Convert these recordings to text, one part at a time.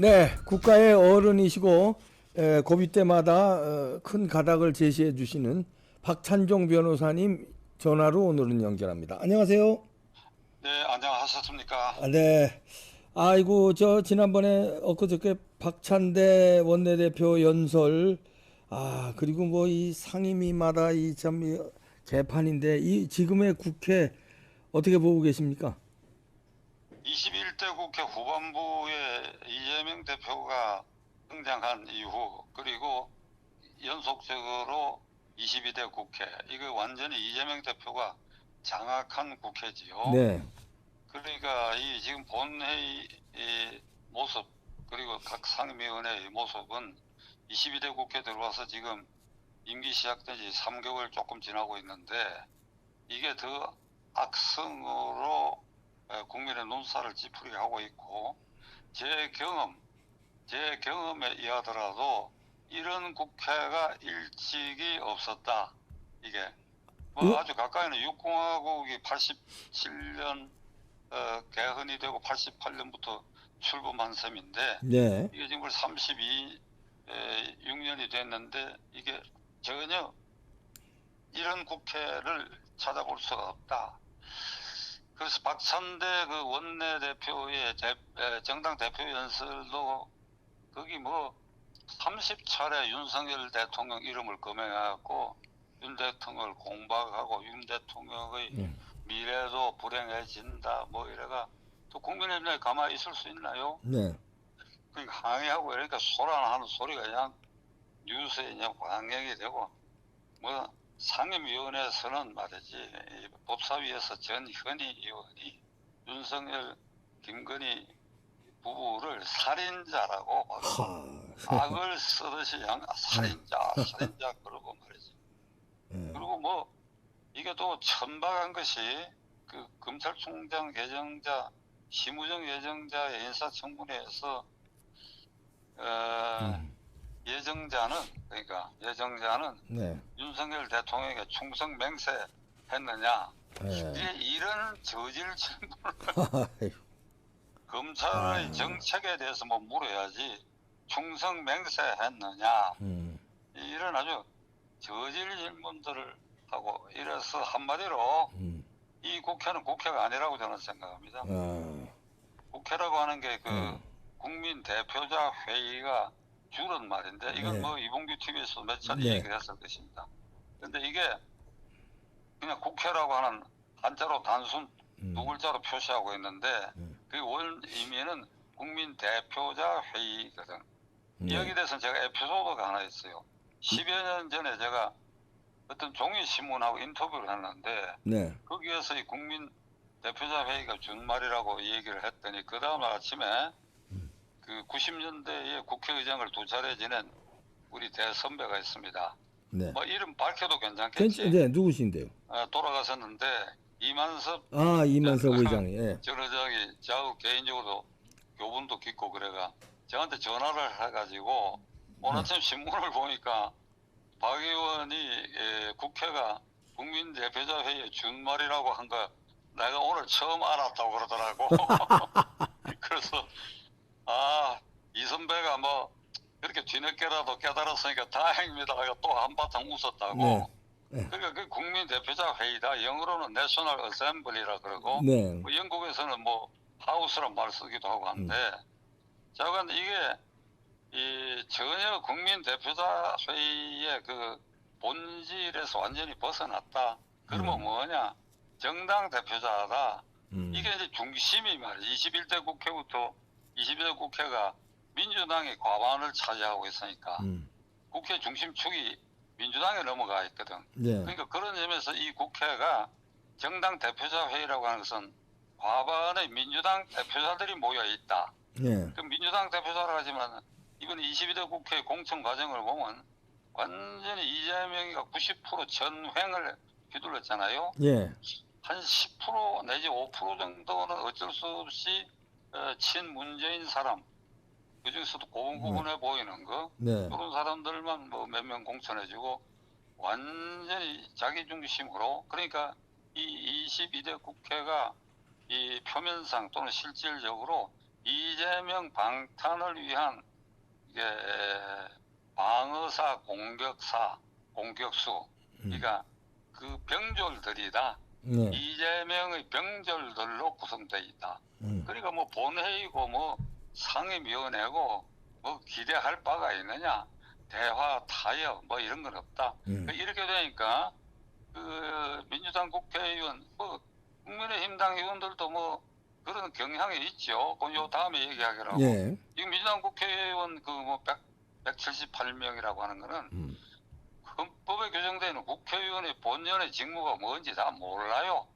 네, 국가의 어른이시고 에, 고비 때마다 어, 큰 가닥을 제시해 주시는 박찬종 변호사님 전화로 오늘은 연결합니다. 안녕하세요. 네, 안녕하셨습니까? 아, 네. 아이고 저 지난번에 엊그저께 박찬대 원내대표 연설 아 그리고 뭐 이 상임위마다 이 참 개판인데 이 지금의 국회 어떻게 보고 계십니까? 21대 국회 후반부에 이재명 대표가 등장한 이후 그리고 연속적으로 22대 국회 이거 완전히 이재명 대표가 장악한 국회지요. 네. 그러니까 이 지금 본회의 이 모습 그리고 각 상임위원회의 모습은 22대 국회 들어와서 지금 임기 시작된 지 3개월 조금 지나고 있는데 이게 더 악성으로 에, 국민의 눈살을 찌푸리게 하고 있고 제 경험 제 경험에 의하더라도 이런 국회가 일찍이 없었다 이게 뭐 음? 아주 가까이는 육공화국이 87년 어, 개헌이 되고 88년부터 출범한 셈인데 네. 이게 지금 벌써 32 에, 6년이 됐는데 이게 전혀 이런 국회를 찾아볼 수가 없다. 그래서 박찬대 그 원내대표의 대- 정당 대표 연설도 거기 뭐 30차례 윤석열 대통령 이름을 거명해갖고 윤 대통령을 공박하고 윤 대통령의 음. 미래도 불행해진다 뭐 이래가 또 국민의힘에 가만히 있을 수 있나요? 네. 그러니까 항의하고 이러니까 소란하는 소리가 그냥 뉴스에 그냥 방영이 되고 뭐 상임위원회에서는 말이지 이 법사위에서 전현희 의원이 윤석열 김건희 부부를 살인자라고. 악을 쓰듯이 그냥 살인자 살인자 그러고 말이지 네. 그리고 뭐 이게 또 천박한 것이 그 검찰총장 예정자 심우정 예정자의 인사청문회에서 어, 음. 예정자는 그러니까 예정자는 네. 윤석열 대통령에게 충성 맹세했느냐 네. 이런 저질 질문을. 검찰의 아. 정책에 대해서 뭐 물어야지 충성 맹세했느냐 음. 이런 아주 저질 질문들을 하고 이래서 한마디로 음. 이 국회는 국회가 아니라고 저는 생각합니다. 아. 국회라고 하는 게그 음. 국민 대표자 회의가 줄은 말인데 이건 네. 뭐 이봉규 TV에서 몇 차례 네. 얘기를 했을 것입니다. 근데 이게 그냥 국회라고 하는 한자로 단순 음. 두 글자로 표시하고 있는데 음. 그원 의미는 국민 대표자 회의거든. 네. 여기 대해서 제가 에피소드가 하나 있어요. 10여 년 전에 제가 어떤 종이 신문하고 인터뷰를 했는데 네. 거기에서 이 국민 대표자 회의가 준 말이라고 얘기를 했더니 그 다음 아침에 그 90년대에 국회의장을 두 차례 지낸 우리 대선배가 있습니다. 네. 뭐 이름 밝혀도 괜찮겠지. 괜찮, 네, 누구신데요? 어, 돌아가셨는데 이만섭 아, 이만석 의장이. 예. 저 저기 저하고 개인적으로 교분도 깊고 그래가 저한테 전화를 해가지고 오늘 네. 아침 신문을 보니까 박 의원이 에, 국회가 국민 대표자 회의 준말이라고 한 거 내가 오늘 처음 알았다고 그러더라고. 그래서 아 이 선배가 뭐 그렇게 뒤늦게라도 깨달았으니까 다행입니다. 내가 또 한바탕 웃었다고. 네. 네. 그러니까 그 국민 대표자 회의다. 영어로는 내셔널 어셈블리라 그러고 네. 뭐 영국에서는 뭐 하우스란 말 쓰기도 하고 한데 자 근데 이게 이 전혀 국민 대표자 회의의 그 본질에서 완전히 벗어났다. 그러면 음. 뭐냐? 정당 대표자다. 음. 이게 이제 중심이 말이야. 21대 국회부터 22대 국회가 민주당이 과반을 차지하고 있으니까 음. 국회 중심축이 민주당에 넘어가 있거든. 네. 그러니까 그런 점에서 이 국회가 정당 대표자 회의라고 하는 것은 과반의 민주당 대표자들이 모여 있다. 네. 그 민주당 대표자라 하지만 이번 22대 국회 공천 과정을 보면 완전히 이재명이가 90% 전횡을 휘둘렀잖아요. 예. 한10% 내지 5% 정도는 어쩔 수 없이 어, 친문재인 사람. 그 중에서도 고분고분해 보이는 거. 네. 그런 사람들만 뭐 몇 명 공천해주고 완전히 자기 중심으로. 그러니까 이 22대 국회가 이 표면상 또는 실질적으로 이재명 방탄을 위한 이게 방어사 공격사 공격수. 그러니까 그 병졸들이다. 네. 이재명의 병졸들로 구성되어 있다. 음. 그러니까 뭐 본회의고 뭐 상임위원회고 뭐 기대할 바가 있느냐 대화 타협 뭐 이런 건 없다. 음. 이렇게 되니까 그 민주당 국회의원 뭐 국민의힘당 의원들도 뭐 그런 경향이 있죠. 그건 요 다음에 얘기하기로 하고 예. 지금 민주당 국회의원 그 뭐 178명이라고 하는 거는 음. 헌법에 규정되는 국회의원의 본연의 직무가 뭔지 다 몰라요.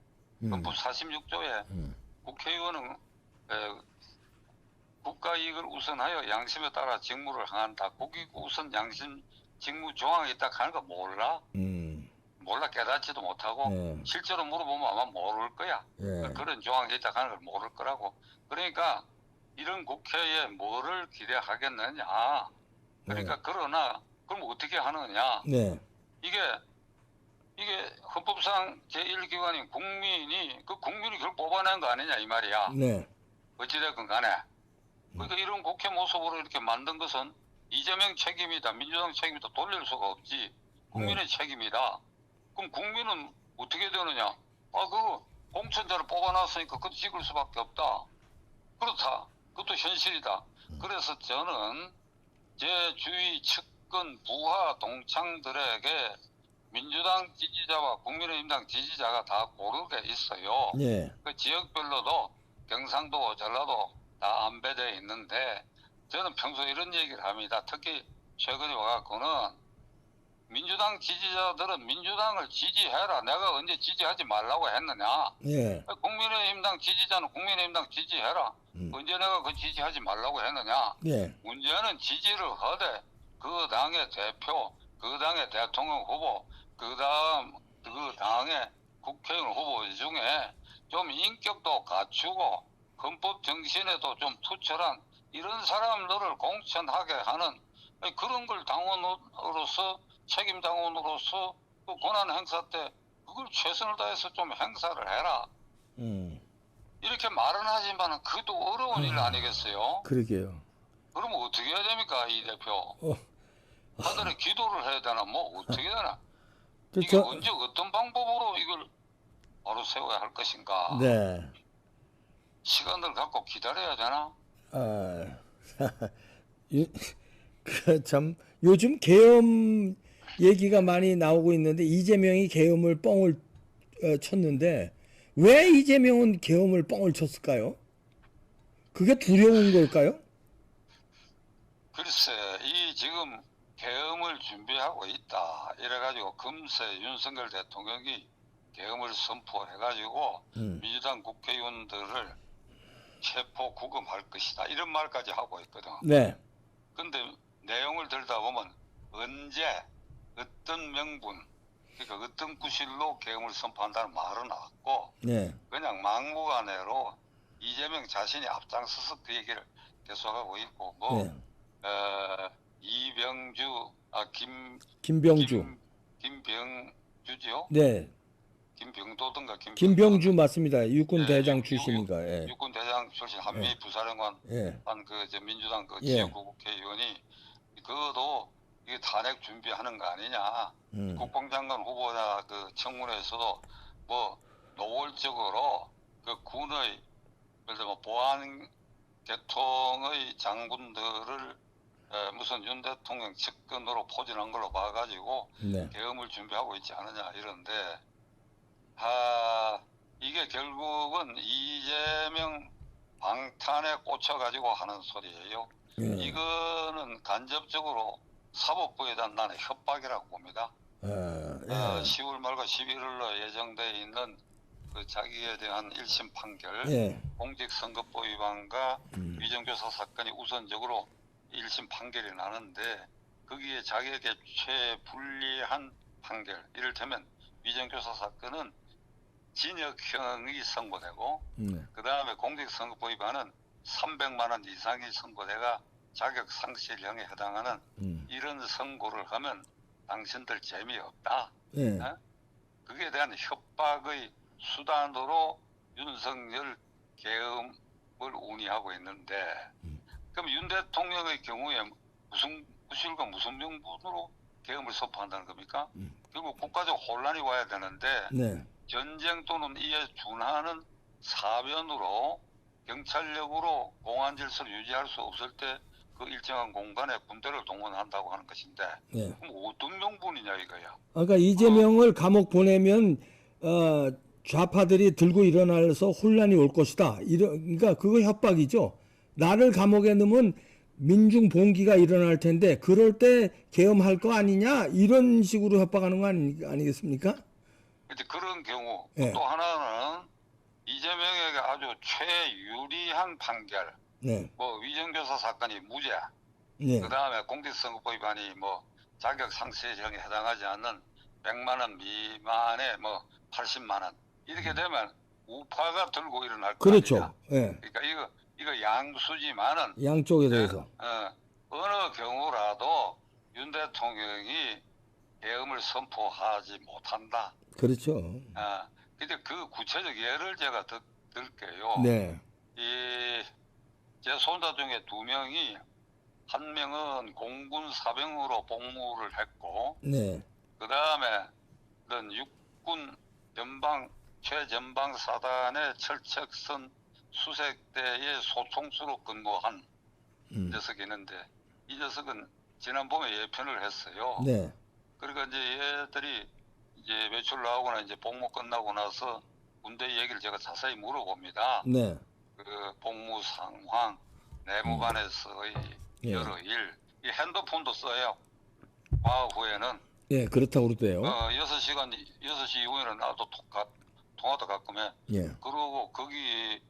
음. 헌법 46조에 음. 국회의원은 에, 국가 이익을 우선하여 양심에 따라 직무를 행한다. 국익 우선 양심 직무 조항이 있다 하는 거 몰라? 음. 몰라 깨닫지도 못하고 예. 실제로 물어보면 아마 모를 거야. 예. 그런 조항이 있다 하는 걸 모를 거라고. 그러니까 이런 국회에 뭐를 기대하겠느냐. 그러니까 그러나 그럼 어떻게 하느냐. 네. 이게 이게 헌법상 제1기관인 국민이 그 국민이 그걸 뽑아낸 거 아니냐 이 말이야. 네. 어찌됐건 간에. 그러니까 이런 국회 모습으로 이렇게 만든 것은 이재명 책임이다. 민주당 책임이다. 돌릴 수가 없지. 국민의 책임이다. 그럼 국민은 어떻게 되느냐? 아, 그 공천자를 뽑아놨으니까 그것도 찍을 수밖에 없다. 그렇다. 그것도 현실이다. 그래서 저는 제 주위 측 근 부하 동창들에게 민주당 지지자와 국민의힘당 지지자가 다 고르게 있어요. 예. 그 지역별로도 경상도, 전라도 다 안배되어 있는데 저는 평소에 이런 얘기를 합니다. 특히 최근에 와갖고는 민주당 지지자들은 민주당을 지지해라. 내가 언제 지지하지 말라고 했느냐. 예. 국민의힘당 지지자는 국민의힘당 지지해라. 음. 언제 내가 그 지지하지 말라고 했느냐. 예. 문제는 지지를 하되 그 당의 대표, 그 당의 대통령 후보, 그 다음 그 당의 국회의원 후보 중에 좀 인격도 갖추고 헌법 정신에도 좀 투철한 이런 사람들을 공천하게 하는 그런 걸 당원으로서 책임 당원으로서 그 권한 행사 때 그걸 최선을 다해서 좀 행사를 해라. 음. 이렇게 말은 하지만 그것도 어려운 일 아니겠어요? 그러게요. 그러면 어떻게 해야 됩니까 이 대표? 어. 하늘에 기도를 해야 되나 뭐 어떻게 되나? 그 이게 저, 언제 어떤 방법으로 이걸 바로 세워야 할 것인가? 네. 시간을 갖고 기다려야 되나? 아, 그참 요즘 계엄 얘기가 많이 나오고 있는데 이재명이 계엄을 뻥을 어, 쳤는데 왜 이재명은 계엄을 뻥을 쳤을까요? 그게 두려운 걸까요? 글쎄 이 지금 계엄을 준비하고 있다 이래가지고 금세 윤석열 대통령이 계엄을 선포해가지고 음. 민주당 국회의원들을 체포 구금할 것이다 이런 말까지 하고 있거든. 네. 근데 내용을 들다 보면 언제 어떤 명분 그러니까 어떤 구실로 계엄을 선포한다는 말은 없고 네. 그냥 막무가내로 이재명 자신이 앞장서서 그 얘기를 계속하고 있고 뭐 네. 어, 이병주 아김 김병주. 김 병주지요 네. 김병도든가 김 김병주 맞습니다. 육군 네, 대장 육- 출신인가. 예. 육군 대장 출신 한미 부사령관 예. 한그 민주당 그 예. 지역구 국회의원이 그것도 이게 탄핵 준비하는 거 아니냐 음. 국방장관 후보자 그 청문회에서도 뭐 노골적으로 그 군의 예를 들면 보안 계통의 장군들을 에, 무슨 윤 대통령 측근으로 포진한 걸로 봐가지고 네. 계엄을 준비하고 있지 않느냐 이런데 아 이게 결국은 이재명 방탄에 꽂혀가지고 하는 소리예요. 예. 이거는 간접적으로 사법부에 대한 나는 협박이라고 봅니다. 아, 어, 예. 10월 말과 11월로 예정돼 있는 그 자기에 대한 1심 판결, 예. 공직선거법 위반과 음. 위정교사 사건이 우선적으로 1심 판결이 나는데 거기에 자기에게 최불리한 판결, 이를테면 위정교사 사건은 징역형이 선고되고 네. 그 다음에 공직선거법 위반은 300만 원 이상이 선고돼가 자격 상실형에 해당하는 음. 이런 선고를 하면 당신들 재미없다. 예. 어? 그에 대한 협박의 수단으로 윤석열 계엄을 운이하고 있는데 그럼 윤 대통령의 경우에 무슨 무실과 무슨 명분으로 계엄을 선포한다는 겁니까? 음. 결국 국가적 혼란이 와야 되는데 네. 전쟁 또는 이에 준하는 사변으로 경찰력으로 공안 질서를 유지할 수 없을 때 그 일정한 공간에 군대를 동원한다고 하는 것인데 네. 그럼 어떤 명분이냐 이거야. 아까 이재명을 감옥 보내면 어, 좌파들이 들고 일어나서 혼란이 올 것이다. 이런 그러니까 그거 협박이죠. 나를 감옥에 넣으면 민중 봉기가 일어날 텐데 그럴 때 계엄할 거 아니냐 이런 식으로 협박하는 거 아니, 아니겠습니까? 그런 경우 예. 또 하나는 이재명에게 아주 최유리한 판결 네, 뭐 위정교사 사건이 무죄 네, 그 다음에 공직선거법 위반이 뭐 자격 상실형에 해당하지 않는 100만 원 미만의 뭐 80만 원 이렇게 되면 우파가 들고 일어날 거. 그렇죠. 예, 그러니까 이거 이거 양수지만은 양쪽에 대해서. 어, 어느 경우라도 윤 대통령이 계엄을 선포하지 못한다. 그렇죠. 아, 근데 그 구체적 예를 제가 드, 들게요. 네, 이, 제 손자 중에 두 명이, 한 명은 공군 사병으로 복무를 했고, 네, 그 다음에, 는 육군 연방, 최전방 사단의 철책선 수색대의 소총수로 근무한 음, 녀석이 있는데, 이 녀석은 지난 봄에 예편을 했어요. 네, 그러니까 이제 얘들이 이제 외출 나오거나 이제 복무 끝나고 나서 군대 얘기를 제가 자세히 물어봅니다. 네, 그 복무 상황, 내무반에서의 예. 여러 일, 이 핸드폰도 써요. 과 후에는 예, 그렇다고 그러대요. 어 6시간 6시 이후에는 나도 통화 통화도 가끔 해. 예, 그리고 거기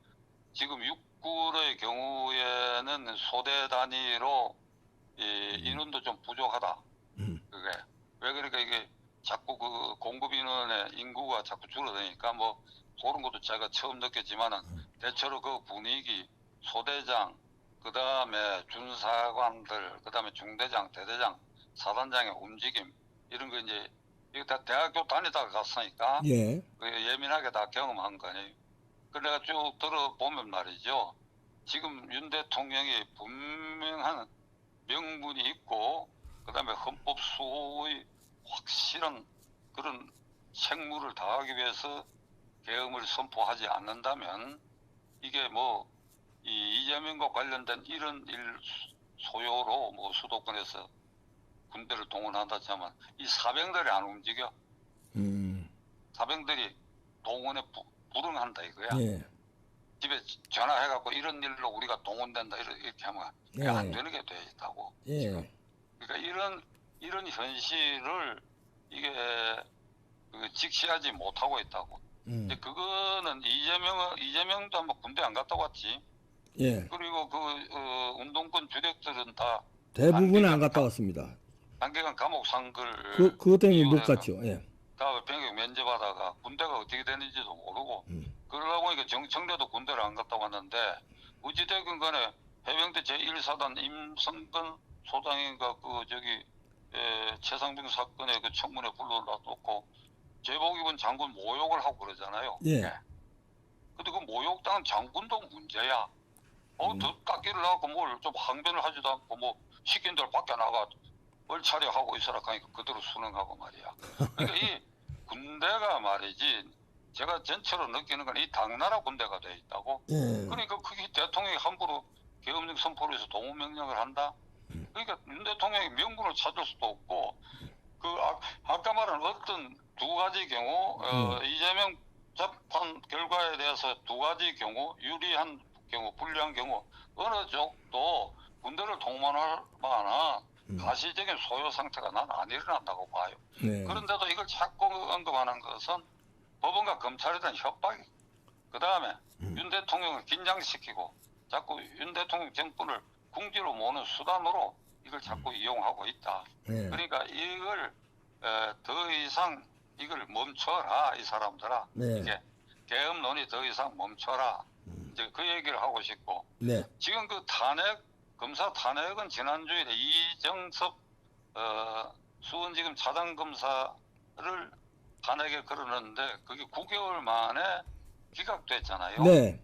지금 육군의 경우에는 소대 단위로 이 인원도 좀 부족하다. 음, 그게. 왜 그러니까 이게 자꾸 그 공급 인원의 인구가 자꾸 줄어드니까 뭐 그런 것도 제가 처음 느꼈지만은 대체로 그 분위기 소대장 그 다음에 준사관들 그 다음에 중대장 대대장 사단장의 움직임 이런 거 이제 이거 다 대학교 다니다가 갔으니까 예, 그 예민하게 다 경험한 거 아니에요. 그 내가 쭉 들어보면 말이죠. 지금 윤 대통령이 분명한 명분이 있고 그다음에 헌법 수호의 확실한 그런 책무를 다하기 위해서 계엄을 선포하지 않는다면 이게 뭐 이 이재명과 관련된 이런 일 소요로 뭐 수도권에서 군대를 동원한다 하면 이 사병들이 안 움직여 음, 사병들이 동원에 부, 불응한다 이거야. 예, 집에 전화해갖고 이런 일로 우리가 동원된다 이렇게, 하면 예. 안 되는 게 돼 있다고. 예, 그러니까 이런 이런 현실을 이게 그 직시하지 못하고 있다고. 음, 근데 그거는 이재명은 이재명도 한번 군대 안 갔다 왔지. 예, 그리고 그 어, 운동권 주력들은 다 대부분 안 갔다 왔습니다. 단기간 감옥 상글 그 그것 때문에 못 갔죠. 예, 다음에 병역 면제받아가 군대가 어떻게 되는지도 모르고 음, 그러다 보니까 정, 청래도 군대를 안 갔다 왔는데 어찌됐건 간에 해병대 제1사단 임성근 소장인가 그 저기 에, 최상병 사건의 그 청문회 불러놓고 제복 입은 장군 모욕을 하고 그러잖아요. 예. 근데 그 모욕당한 장군도 문제야. 어, 음. 더 깎기를 하고 뭘 좀 항변을 하지도 않고 뭐 시킨 대로 밖에 나가 얼차려 하고 있어라 하니까 그대로 순응하고 말이야. 그러니까 이 군대가 말이지 제가 전체로 느끼는 건 이 당나라 군대가 돼 있다고. 예, 그러니까 그게 대통령이 함부로 계엄령 선포를 해서 동원 명령을 한다. 그러니까 윤 대통령이 명분을 찾을 수도 없고 그 아, 아까 말한 어떤 두 가지 경우 어, 이재명 재판 결과에 대해서 두 가지 경우 유리한 경우 불리한 경우 어느 쪽도 군대를 동원할 만한 음. 가시적인 소요 상태가 난 안 일어난다고 봐요. 네, 그런데도 이걸 자꾸 언급하는 것은 법원과 검찰에 대한 협박이. 그 다음에 음. 윤 대통령을 긴장시키고 자꾸 윤 대통령 정권을 궁지로 모는 수단으로 이걸 자꾸 이용하고 있다. 예, 그러니까 이걸 에, 더 이상 이걸 멈춰라 이 사람들아. 네. 이게 계엄론이 더 이상 멈춰라. 이제 그 얘기를 하고 싶고 네, 지금 그 탄핵 검사 탄핵은 지난주에 이정섭 어, 수원지검 차장 검사를 탄핵에 걸었는데 그게 9개월 만에 기각됐잖아요. 네,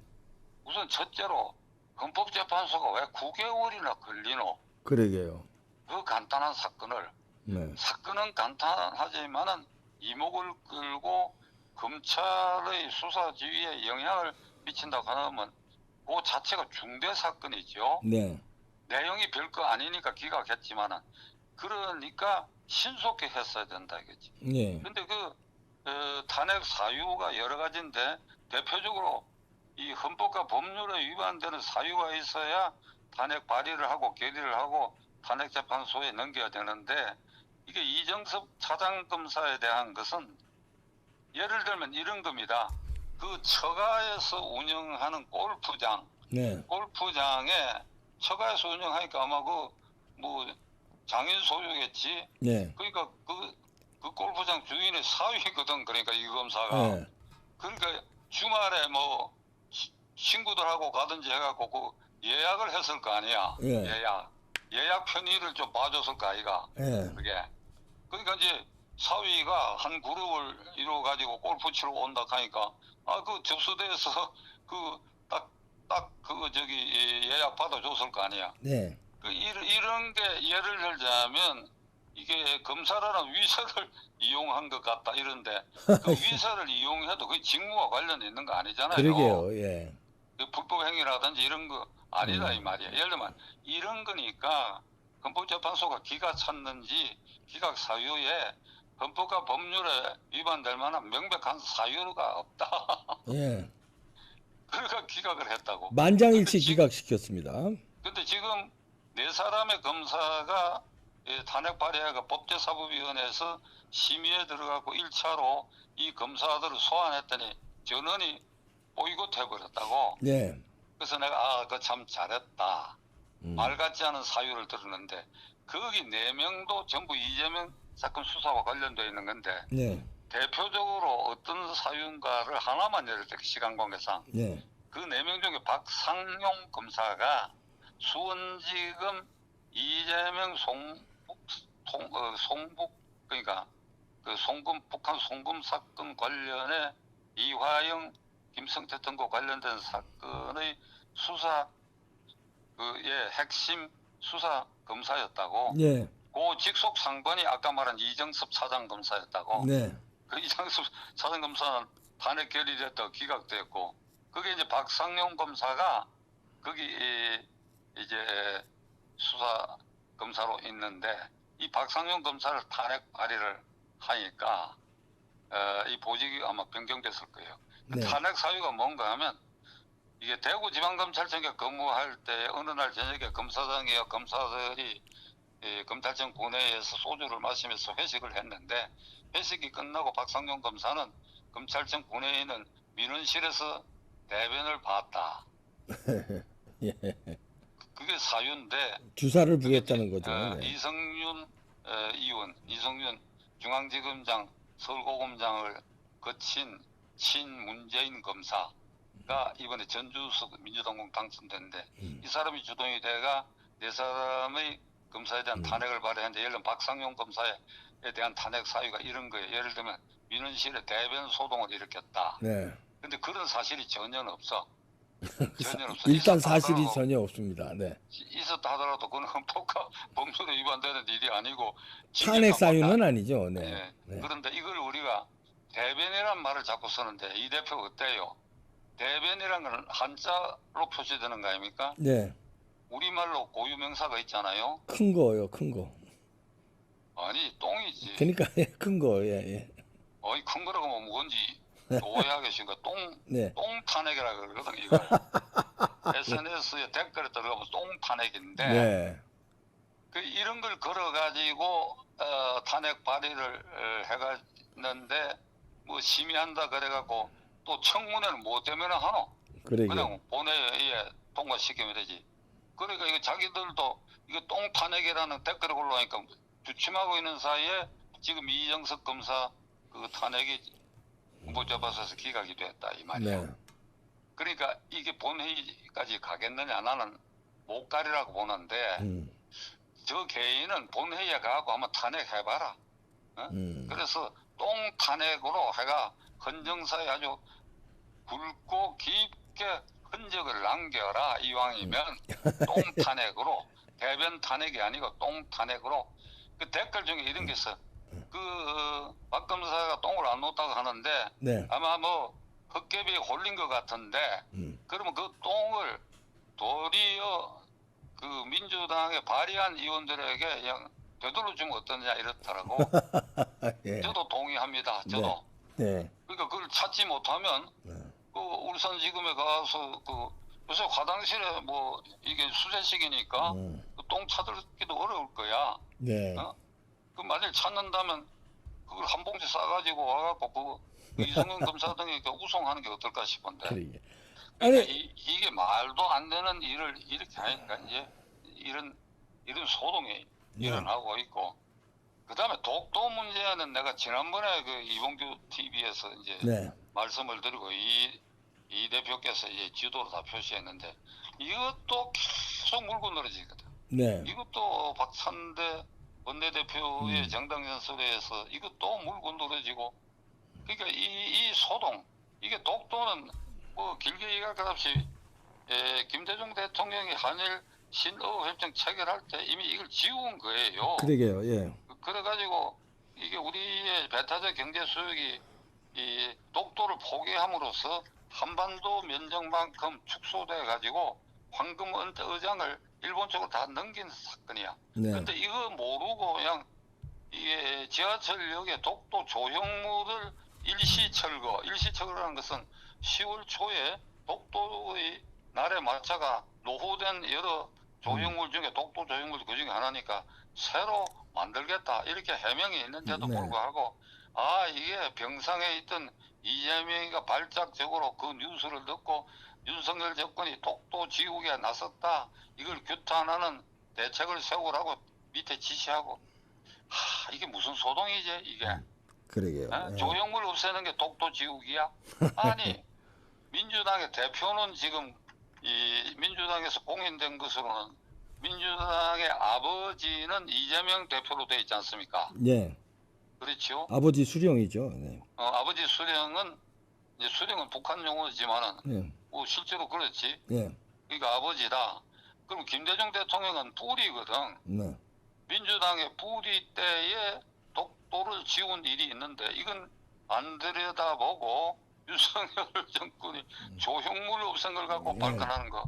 우선 첫째로 헌법재판소가 왜 9개월이나 걸리노? 그러게요. 그 간단한 사건을 네. 사건은 간단하지만은 이목을 끌고 검찰의 수사 지휘에 영향을 미친다고 하면 그 자체가 중대 사건이죠. 네. 내용이 별거 아니니까 기각했지만은 그러니까 신속히 했어야 된다 이거지. 네. 근데 그 어, 탄핵 사유가 여러 가지인데 대표적으로 이 헌법과 법률에 위반되는 사유가 있어야 탄핵 발의를 하고 결의를 하고 탄핵 재판소에 넘겨야 되는데 이게 이정섭 차장 검사에 대한 것은 예를 들면 이런 겁니다. 그 처가에서 운영하는 골프장, 네. 골프장에 처가에서 운영하니까 아마 그뭐 장인 소유겠지. 네. 그러니까 그, 그 골프장 주인의 사위거든. 그러니까 이 검사가. 네. 그러니까 주말에 뭐 시- 친구들하고 가든지 해갖고 그 예약을 했을 거 아니야. 예. 예약. 예약 편의를 좀 봐줬을 거 아이가. 네. 그게. 그러니까 이제 사위가 한 그룹을 이루어 가지고 골프 치러 온다 하니까 아 그 접수대에서 그 딱딱그 저기 예약 받아줬을 거 아니야. 네. 그 이런, 이런 게 예를 들자면 이게 검사라는 위서를 이용한 것 같다 이런데 그 위서를 이용해도 그 직무와 관련 있는 거 아니잖아요. 그러게요. 예. 그 불법 행위라든지 이런 거 아니다 음. 이 말이야. 예를 들면 이런 거니까 헌법재판소가 기각 찼는지 기각 사유에 헌법과 법률에 위반될 만한 명백한 사유가 없다. 예. 그러니까 기각을 했다고. 만장일치 근데 지- 기각시켰습니다. 근데 지금 네 사람의 검사가 예, 탄핵 발의가 법제사법위원회에서 심의에 들어가고 1차로 이 검사들을 소환했더니 전원이 보이콧 해버렸다고. 네. 그래서 내가 아, 그 참 잘했다. 음. 말 같지 않은 사유를 들었는데 거기 네 명도 전부 이재명 사건 수사와 관련되어 있는 건데 네. 대표적으로 어떤 사유인가를 하나만 예를 들어 시간 관계상 네. 그네 명 중에 박상용 검사가 수원지검 이재명 송북 송, 어, 송북 그러니까 그 송금 북한 송금 사건 관련해 이화영 김성태 등과 관련된 사건의 수사 그의 핵심 수사 검사였다고 네. 그 직속 상관이 아까 말한 이정섭 차장 검사였다고 네. 그 이장섭 사전 검사는 탄핵 결의됐다 기각됐고 그게 이제 박상용 검사가 거기 이- 이제 수사 검사로 있는데 이 박상용 검사를 탄핵 발의를 하니까 어, 이 보직이 아마 변경됐을 거예요. 그 네. 탄핵 사유가 뭔가 하면 이게 대구지방검찰청에 근무할 때 어느 날 저녁에 검사장이와 검사들이 이 검찰청 본회의에서 소주를 마시면서 회식을 했는데 회식이 끝나고 박상용 검사는 검찰청 본회의는 민원실에서 대변을 봤다. 예. 그게 사유인데 주사를 부였다는 거죠. 어, 네. 이성윤 어, 의원, 이성윤 중앙지검장, 서울고검장을 거친 친문재인 검사가 이번에 전주석 민주당공 당선됐는데 음. 이 사람이 주동이 돼가 네 사람의 검사에 대한 음. 탄핵을 발의했는데 예를 들면 박상용 검사에 대한 탄핵 사유가 이런 거예요. 예를 들면 민원실에 대변 소동을 일으켰다. 네. 근데 그런 사실이 전혀 없어. 전혀 없어. 일단 사실이 하더라도- 전혀 없습니다. 네. 있었다 하더라도 그건 헌법과 법률에 위반되는 일이 아니고 탄핵 사유는 아니죠. 예. 네. 네. 그런데 이걸 우리가 대변이란 말을 자꾸 쓰는데 이 대표 어때요? 대변이란 건 한자로 표시되는 거 아닙니까? 네. 우리말로 고유 명사가 있잖아요. 큰 거요, 큰 거. 아니 똥이지. 그러니까 큰 거. 예, 예. 어이 큰 거라고 하면 뭔지 오해하게 싶으니까 똥 네. 똥 탄핵이라 그러거든 이걸. SNS에 댓글에 들어가면 똥 탄핵인데 네. 그 이런 걸 걸어가지고 어, 탄핵 발의를 어, 해갔는데 뭐 심의한다 그래갖고 또 청문회는 뭐 때문에 하노? 그러게. 그냥 본회의에 통과시키면 되지. 그러니까 이거 자기들도 이거 똥 탄핵이라는 댓글을 올라오니까 주춤하고 있는 사이에 지금 이정석 검사 그 탄핵이 후보자받아서 기각이 됐다 이 말이야. 네. 그러니까 이게 본회의까지 가겠느냐 나는 못 가리라고 보는데 음. 저 개인은 본회의에 가고 한번 탄핵해봐라. 음. 그래서 똥 탄핵으로 해가 헌정사에 아주 굵고 깊게 흔적을 남겨라 이왕이면 똥 탄핵으로 대변 탄핵이 아니고 똥 탄핵으로 그 댓글 중에 이런 게 있어. 그박 검사가 똥을 안 놓았다고 하는데 네. 아마 뭐 헛개비에 홀린 것 같은데 음. 그러면 그 똥을 도리어 그 민주당에 발의한 의원들에게 그냥 되돌려 주면 어떠냐 이렇더라고. 예. 저도 동의합니다. 저도. 네. 그러니까 그걸 찾지 못하면 네. 그 울산지검에 가서 그 요새 화장실에 뭐 이게 수제식이니까 음. 그똥 찾기도 어려울 거야. 네. 어? 그 만약 찾는다면 그걸 한 봉지 싸가지고 와갖고 그 이승훈 검사 등에 그 우송하는 게 어떨까 싶은데. 그러게. 그러니까 아니, 이, 이게 말도 안 되는 일을 이렇게 하니까 이제 이런 이런 소동이 네. 일어나고 있고 그다음에 독도 문제는 내가 지난번에 그 이봉규 TV에서 이제 네. 말씀을 드리고 이, 이 대표께서 이제 지도로 다 표시했는데 이것도 계속 물고 늘어지거든. 네. 이것도 박찬대 원내대표의 음. 정당 연설에서 이것도 물고 늘어지고 그러니까 이, 이 소동 이게 독도는 뭐 길게 얘기할 것 없이 에, 김대중 대통령이 한일 신어 협정 체결할 때 이미 이걸 지운 거예요. 그러게요. 예. 그래가지고 이게 우리의 배타적 경제 수역이 이 독도를 포기함으로써 한반도 면적만큼 축소돼 가지고 황금 은- 의장을 일본 쪽으로 다 넘긴 사건이야. 네. 근데 이거 모르고 그냥 이게 지하철역에 독도 조형물을 일시 철거, 일시 철거라는 것은 10월 초에 독도의 날에 마차가 노후된 여러 조형물 중에 독도 조형물 그 중에 하나니까 새로 만들겠다 이렇게 해명이 있는데도 네. 불구하고 아 이게 병상에 있던 이재명이가 발작적으로 그 뉴스를 듣고 윤석열 정권이 독도 지우개에 나섰다 이걸 규탄하는 대책을 세우라고 밑에 지시하고 하 이게 무슨 소동이지 이게 그러게요. 어? 예. 조형물 없애는 게 독도 지우기야 아니 민주당의 대표는 지금 이 민주당에서 공인된 것으로는 민주당의 아버지는 이재명 대표로 돼 있지 않습니까 예. 그렇지요 아버지 수령이죠. 네. 어, 아버지 수령은 이제 수령은 북한 용어지만은 예. 뭐 실제로 그렇지 예. 그러니까 아버지다 그럼 김대중 대통령은 뿌리거든 네. 민주당의 뿌리 때에 독도를 지운 일이 있는데 이건 안 들여다보고 윤석열 정권이 조형물 없앤 걸 갖고 네. 발끈하는 거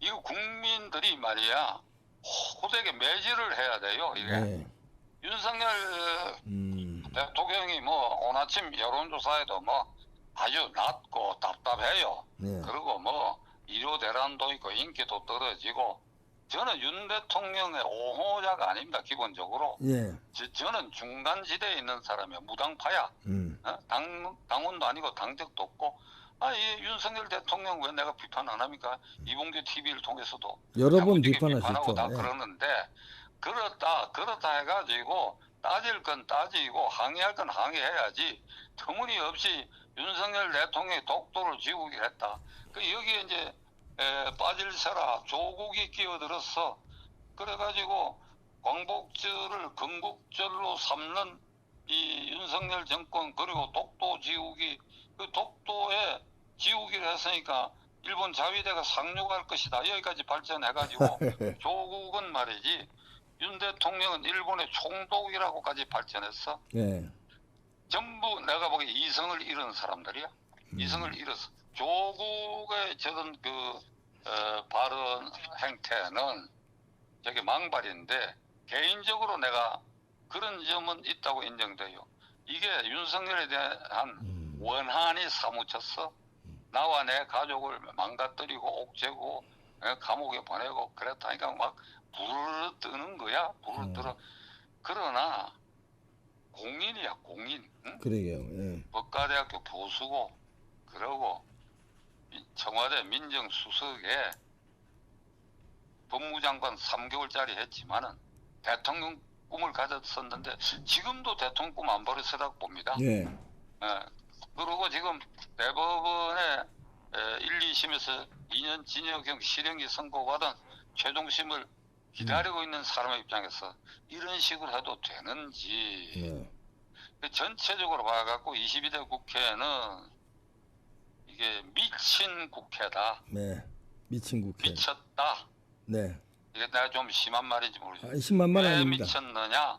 이거 국민들이 말이야 호되게 매질을 해야 돼요 이게 네. 윤석열 음. 대통령이 뭐 오나침 여론조사에도 뭐 아주 낮고 답답해요 네. 그리고 뭐 일요 대란도 있고 인기도 떨어지고 저는 윤 대통령의 옹호자가 아닙니다 기본적으로 예. 저, 저는 중간 지대에 있는 사람이야 무당파야 음. 어? 당, 당원도 아니고 당적도 없고 아, 이 윤석열 대통령 왜 내가 비판 안 합니까 이봉규 TV를 통해서도 여러 번 비판하셨죠. 비판하고 다 예. 그러는데 그렇다 그렇다 해가지고 따질 건 따지고 항의할 건 항의해야지 터무니없이 윤석열 대통령이 독도를 지우기로 했다. 그 여기에 이제 에, 빠질세라 조국이 끼어들었어. 그래가지고 광복절을 건국절로 삼는 이 윤석열 정권 그리고 독도 지우기 그 독도에 지우기를 했으니까 일본 자위대가 상륙할 것이다 여기까지 발전해가지고 조국은 말이지 윤 대통령은 일본의 총독이라고까지 발전했어 예. 전부 내가 보기에 이성을 잃은 사람들이야 음. 이성을 잃었어 조국의 저런 그 어, 발언 행태는 저게 망발인데 개인적으로 내가 그런 점은 있다고 인정돼요 이게 윤석열에 대한 음. 원한이 사무쳤어. 나와 내 가족을 망가뜨리고 옥죄고 에, 감옥에 보내고 그랬다니까 막 불을 뜨는 거야. 불을 음. 들어. 그러나 공인이야 공인. 응? 그러게요. 예. 법과대학교 교수고 그러고 이 청와대 민정수석에 법무장관 3개월짜리 했지만은 대통령 꿈을 가졌었는데 지금도 대통령 꿈 안 버렸으라고 봅니다. 예. 예. 그리고 지금 대법원의 1, 2심에서 2년 징역형 실형이 선고받은 최종심을 기다리고 있는 사람의 입장에서 이런 식으로 해도 되는지 네. 그 전체적으로 봐갖고 22대 국회는 이게 미친 국회다. 네. 미친 국회. 미쳤다. 네. 이게 내가 좀 심한 말인지 모르겠어요. 아, 10만만 왜 아닙니다. 미쳤느냐?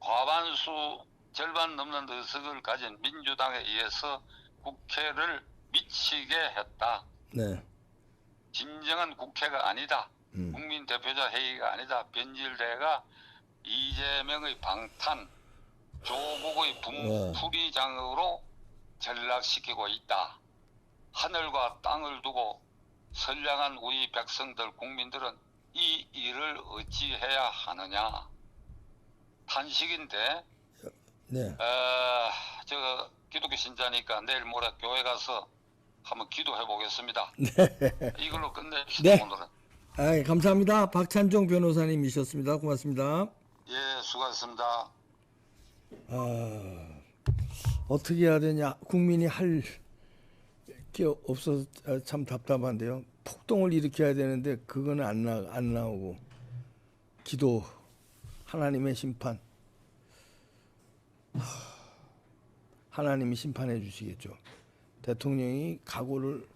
과반수 절반 넘는 의석을 가진 민주당에 의해서 국회를 미치게 했다. 네. 진정한 국회가 아니다. 음. 국민 대표자 회의가 아니다. 변질대가 이재명의 방탄, 조국의 네. 분풀이 장으로 전락시키고 있다. 하늘과 땅을 두고 선량한 우리 백성들, 국민들은 이 일을 어찌해야 하느냐. 탄식인데, 네. 어, 저 기독교 신자니까 내일 모레 교회 가서 한번 기도해 보겠습니다. 이걸로 끝냅시다, 네. 오늘은. 아, 감사합니다. 박찬종 변호사님이셨습니다. 고맙습니다. 예, 수고하셨습니다. 아, 어떻게 해야 되냐? 국민이 할 게 없어서 아, 참 답답한데요. 폭동을 일으켜야 되는데 그거는 안, 나, 안 나오고 기도 하나님의 심판 하, 하나님이 심판해 주시겠죠. 대통령이 각오를 하-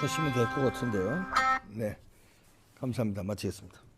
하시면 될 것 같은데요. 네, 감사합니다. 마치겠습니다.